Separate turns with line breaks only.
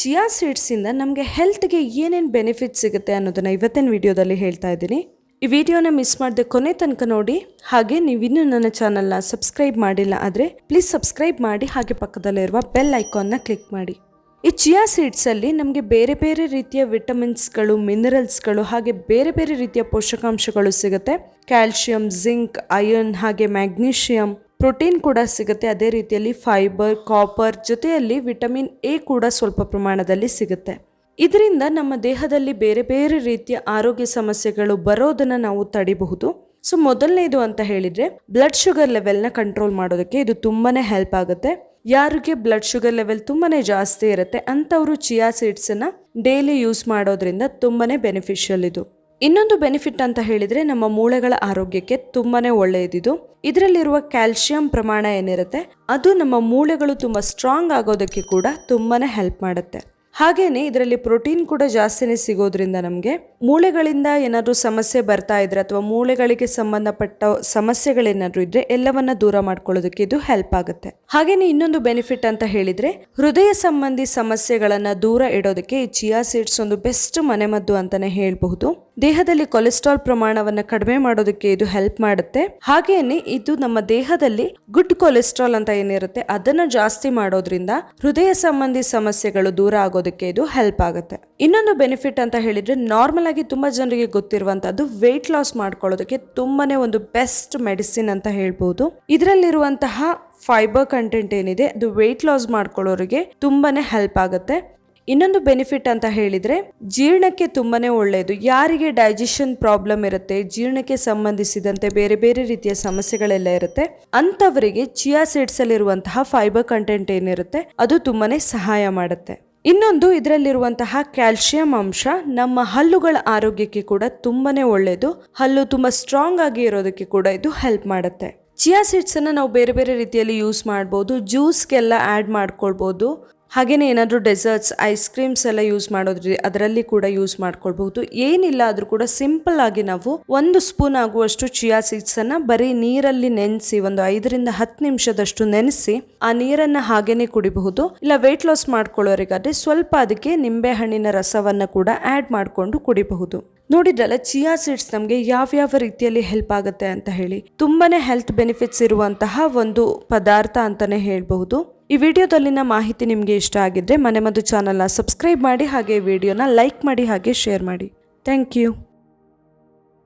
Chia ಸೀಡ್ಸಿಂದ ನಮಗೆ ಹೆಲ್ತ್ಗೆ ಏನೇನು benefit ಸಿಗುತ್ತೆ ಅನ್ನೋದನ್ನು ಇವತ್ತಿನ ವಿಡಿಯೋದಲ್ಲಿ ಹೇಳ್ತಾ ಇದ್ದೀನಿ. ಈ ವಿಡಿಯೋನ ಮಿಸ್ ಮಾಡದೆ ಕೊನೆ ತನಕ ನೋಡಿ. ಹಾಗೆ ನೀವಿನ್ನೂ ನನ್ನ ಚಾನಲ್ನ ಸಬ್ಸ್ಕ್ರೈಬ್ ಮಾಡಿಲ್ಲ ಆದರೆ ಪ್ಲೀಸ್ ಸಬ್ಸ್ಕ್ರೈಬ್ ಮಾಡಿ, ಹಾಗೆ ಪಕ್ಕದಲ್ಲಿರುವ ಬೆಲ್ ಐಕಾನ್ನ ಕ್ಲಿಕ್ ಮಾಡಿ. ಈ ಚಿಯಾ ಸೀಡ್ಸಲ್ಲಿ ನಮಗೆ ಬೇರೆ ಬೇರೆ ರೀತಿಯ ವಿಟಮಿನ್ಸ್ಗಳು, ಮಿನರಲ್ಸ್ಗಳು, ಹಾಗೆ ಬೇರೆ ಬೇರೆ ರೀತಿಯ ಪೋಷಕಾಂಶಗಳು ಸಿಗುತ್ತೆ. ಕ್ಯಾಲ್ಶಿಯಂ, ಜಿಂಕ್, ಐರನ್, ಹಾಗೆ ಮ್ಯಾಗ್ನೀಷಿಯಂ ಪ್ರೋಟೀನ್ ಕೂಡ ಸಿಗುತ್ತೆ. ಅದೇ ರೀತಿಯಲ್ಲಿ ಫೈಬರ್ ಕಾಪರ್ ಜೊತೆಯಲ್ಲಿ ವಿಟಮಿನ್ ಎ ಕೂಡ ಸ್ವಲ್ಪ ಪ್ರಮಾಣದಲ್ಲಿ ಸಿಗುತ್ತೆ. ಇದರಿಂದ ನಮ್ಮ ದೇಹದಲ್ಲಿ ಬೇರೆ ಬೇರೆ ರೀತಿಯ ಆರೋಗ್ಯ ಸಮಸ್ಯೆಗಳು ಬರೋದನ್ನು ನಾವು ತಡಿಬಹುದು. ಸೊ, ಮೊದಲನೇದು ಅಂತ ಹೇಳಿದರೆ ಬ್ಲಡ್ ಶುಗರ್ ಲೆವೆಲ್ನ ಕಂಟ್ರೋಲ್ ಮಾಡೋದಕ್ಕೆ ಇದು ತುಂಬಾ ಹೆಲ್ಪ್ ಆಗುತ್ತೆ. ಯಾರಿಗೆ ಬ್ಲಡ್ ಶುಗರ್ ಲೆವೆಲ್ ತುಂಬಾ ಜಾಸ್ತಿ ಇರುತ್ತೆ, ಅಂಥವರು ಚಿಯಾ ಸೀಡ್ಸನ್ನು ಡೈಲಿ ಯೂಸ್ ಮಾಡೋದ್ರಿಂದ ತುಂಬಾ ಬೆನಿಫಿಷಿಯಲ್ ಇದು. ಇನ್ನೊಂದು ಬೆನಿಫಿಟ್ ಅಂತ ಹೇಳಿದ್ರೆ ನಮ್ಮ ಮೂಳೆಗಳ ಆರೋಗ್ಯಕ್ಕೆ ತುಂಬಾನೇ ಒಳ್ಳೆಯದಿದು. ಇದರಲ್ಲಿರುವ ಕ್ಯಾಲ್ಸಿಯಂ ಪ್ರಮಾಣ ಏನಿರುತ್ತೆ, ಅದು ನಮ್ಮ ಮೂಳೆಗಳು ತುಂಬಾ ಸ್ಟ್ರಾಂಗ್ ಆಗೋದಕ್ಕೆ ಕೂಡ ತುಂಬಾನೇ ಹೆಲ್ಪ್ ಮಾಡುತ್ತೆ. ಹಾಗೇನೆ ಇದರಲ್ಲಿ ಪ್ರೋಟೀನ್ ಕೂಡ ಜಾಸ್ತಿನೇ ಸಿಗೋದ್ರಿಂದ ನಮಗೆ ಮೂಳೆಗಳಿಂದ ಏನಾದರೂ ಸಮಸ್ಯೆ ಬರ್ತಾ ಇದ್ರೆ ಅಥವಾ ಮೂಳೆಗಳಿಗೆ ಸಂಬಂಧಪಟ್ಟ ಸಮಸ್ಯೆಗಳೇನಾದರೂ ಇದ್ರೆ ಎಲ್ಲವನ್ನ ದೂರ ಮಾಡ್ಕೊಳ್ಳೋದಕ್ಕೆ ಇದು ಹೆಲ್ಪ್ ಆಗುತ್ತೆ. ಹಾಗೇನೆ ಇನ್ನೊಂದು ಬೆನಿಫಿಟ್ ಅಂತ ಹೇಳಿದ್ರೆ ಹೃದಯ ಸಂಬಂಧಿ ಸಮಸ್ಯೆಗಳನ್ನ ದೂರ ಇಡೋದಕ್ಕೆ ಈ ಚಿಯಾ ಸೀಡ್ಸ್ ಒಂದು ಬೆಸ್ಟ್ ಮನೆಮದ್ದು ಅಂತಾನೆ ಹೇಳ್ಬಹುದು. ದೇಹದಲ್ಲಿ ಕೊಲೆಸ್ಟ್ರಾಲ್ ಪ್ರಮಾಣವನ್ನು ಕಡಿಮೆ ಮಾಡೋದಕ್ಕೆ ಇದು ಹೆಲ್ಪ್ ಮಾಡುತ್ತೆ. ಹಾಗೇನೆ ಇದು ನಮ್ಮ ದೇಹದಲ್ಲಿ ಗುಡ್ ಕೊಲೆಸ್ಟ್ರಾಲ್ ಅಂತ ಏನಿರುತ್ತೆ, ಅದನ್ನ ಜಾಸ್ತಿ ಮಾಡೋದ್ರಿಂದ ಹೃದಯ ಸಂಬಂಧಿ ಸಮಸ್ಯೆಗಳು ದೂರ ಆಗೋದಕ್ಕೆ ಇದು ಹೆಲ್ಪ್ ಆಗುತ್ತೆ. ಇನ್ನೊಂದು ಬೆನಿಫಿಟ್ ಅಂತ ಹೇಳಿದ್ರೆ ನಾರ್ಮಲ್ ಆಗಿ ತುಂಬಾ ಜನರಿಗೆ ಗೊತ್ತಿರುವಂತಹದ್ದು ವೆಯ್ಟ್ ಲಾಸ್ ಮಾಡ್ಕೊಳ್ಳೋದಕ್ಕೆ ತುಂಬಾನೇ ಒಂದು ಬೆಸ್ಟ್ ಮೆಡಿಸಿನ್ ಅಂತ ಹೇಳ್ಬಹುದು ಇದರಲ್ಲಿರುವಂತಹ ಫೈಬರ್ ಕಂಟೆಂಟ್ ಏನಿದೆ, ಅದು ವೆಯ್ಟ್ ಲಾಸ್ ಮಾಡ್ಕೊಳ್ಳೋರಿಗೆ ತುಂಬಾನೇ ಹೆಲ್ಪ್ ಆಗುತ್ತೆ. ಇನ್ನೊಂದು ಬೆನಿಫಿಟ್ ಅಂತ ಹೇಳಿದ್ರೆ ಜೀರ್ಣಕ್ಕೆ ತುಂಬಾನೇ ಒಳ್ಳೆಯದು ಯಾರಿಗೆ ಡೈಜೆಷನ್ ಪ್ರಾಬ್ಲಮ್ ಇರುತ್ತೆ, ಜೀರ್ಣಕ್ಕೆ ಸಂಬಂಧಿಸಿದಂತೆ ಬೇರೆ ಬೇರೆ ರೀತಿಯ ಸಮಸ್ಯೆಗಳೆಲ್ಲ ಇರುತ್ತೆ, ಅಂಥವರಿಗೆ ಚಿಯಾ ಸೀಡ್ಸ್ ಅಲ್ಲಿರುವಂತಹ ಫೈಬರ್ ಕಂಟೆಂಟ್ ಏನಿರುತ್ತೆ, ಅದು ತುಂಬಾನೇ ಸಹಾಯ ಮಾಡುತ್ತೆ. ಇನ್ನೊಂದು ಇದರಲ್ಲಿರುವಂತಹ ಕ್ಯಾಲ್ಶಿಯಂ ಅಂಶ, ನಮ್ಮ ಹಲ್ಲುಗಳ ಆರೋಗ್ಯಕ್ಕೆ ಕೂಡ ತುಂಬಾನೇ ಒಳ್ಳೆಯದು ಹಲ್ಲು ತುಂಬಾ ಸ್ಟ್ರಾಂಗ್ ಆಗಿ ಇರೋದಕ್ಕೆ ಕೂಡ ಇದು ಹೆಲ್ಪ್ ಮಾಡುತ್ತೆ. ಚಿಯಾ ಸೀಡ್ಸನ್ನು ನಾವು ಬೇರೆ ಬೇರೆ ರೀತಿಯಲ್ಲಿ ಯೂಸ್ ಮಾಡ್ಬೋದು ಜ್ಯೂಸ್ಗೆಲ್ಲ ಆ್ಯಡ್ ಮಾಡ್ಕೊಳ್ಬೋದು. ಹಾಗೇನೆ ಏನಾದರೂ ಡೆಸರ್ಟ್ಸ್ ಐಸ್ ಕ್ರೀಮ್ಸ್ ಎಲ್ಲ ಯೂಸ್ ಮಾಡೋದ್ರಿ, ಅದರಲ್ಲಿ ಕೂಡ ಯೂಸ್ ಮಾಡ್ಕೊಳ್ಬಹುದು. ಏನಿಲ್ಲ ಆದರೂ ಕೂಡ ಸಿಂಪಲ್ ಆಗಿ ನಾವು ಒಂದು ಸ್ಪೂನ್ ಆಗುವಷ್ಟು ಚಿಯಾ ಸೀಡ್ಸ್ ಅನ್ನ ಬರೀ ನೀರಲ್ಲಿ ನೆನೆಸಿ ಒಂದು ಐದರಿಂದ ಹತ್ತು ನಿಮಿಷದಷ್ಟು ನೆನೆಸಿ ಆ ನೀರನ್ನ ಹಾಗೇನೆ ಕುಡಿಬಹುದು. ಇಲ್ಲ ವೆಯ್ಟ್ ಲಾಸ್ ಮಾಡ್ಕೊಳ್ಳೋರಿಗಾದ್ರೆ ಸ್ವಲ್ಪ ಅದಕ್ಕೆ ನಿಂಬೆ ಹಣ್ಣಿನ ರಸವನ್ನ ಕೂಡ ಆಡ್ ಮಾಡಿಕೊಂಡು ಕುಡಿಬಹುದು. ನೋಡಿದ್ರಲ್ಲ ಚಿಯಾ ಸೀಡ್ಸ್ ನಮಗೆ ಯಾವ್ಯಾವ ರೀತಿಯಲ್ಲಿ ಹೆಲ್ಪ್ ಆಗುತ್ತೆ ಅಂತ ಹೇಳಿ. ತುಂಬಾನೇ ಹೆಲ್ತ್ ಬೆನಿಫಿಟ್ಸ್ ಇರುವಂತಹ ಒಂದು ಪದಾರ್ಥ ಅಂತಾನೆ ಹೇಳ್ಬಹುದು. ಈ ವಿಡಿಯೋದಲ್ಲಿನ ಮಾಹಿತಿ ನಿಮಗೆ ಇಷ್ಟ ಆಗಿದ್ದರೆ ಮನೆ ಮದ್ದು ಚಾನಲ್ನ ಸಬ್ಸ್ಕ್ರೈಬ್ ಮಾಡಿ ಹಾಗೆ ವಿಡಿಯೋನ ಲೈಕ್ ಮಾಡಿ ಹಾಗೆ ಶೇರ್ ಮಾಡಿ. Thank you.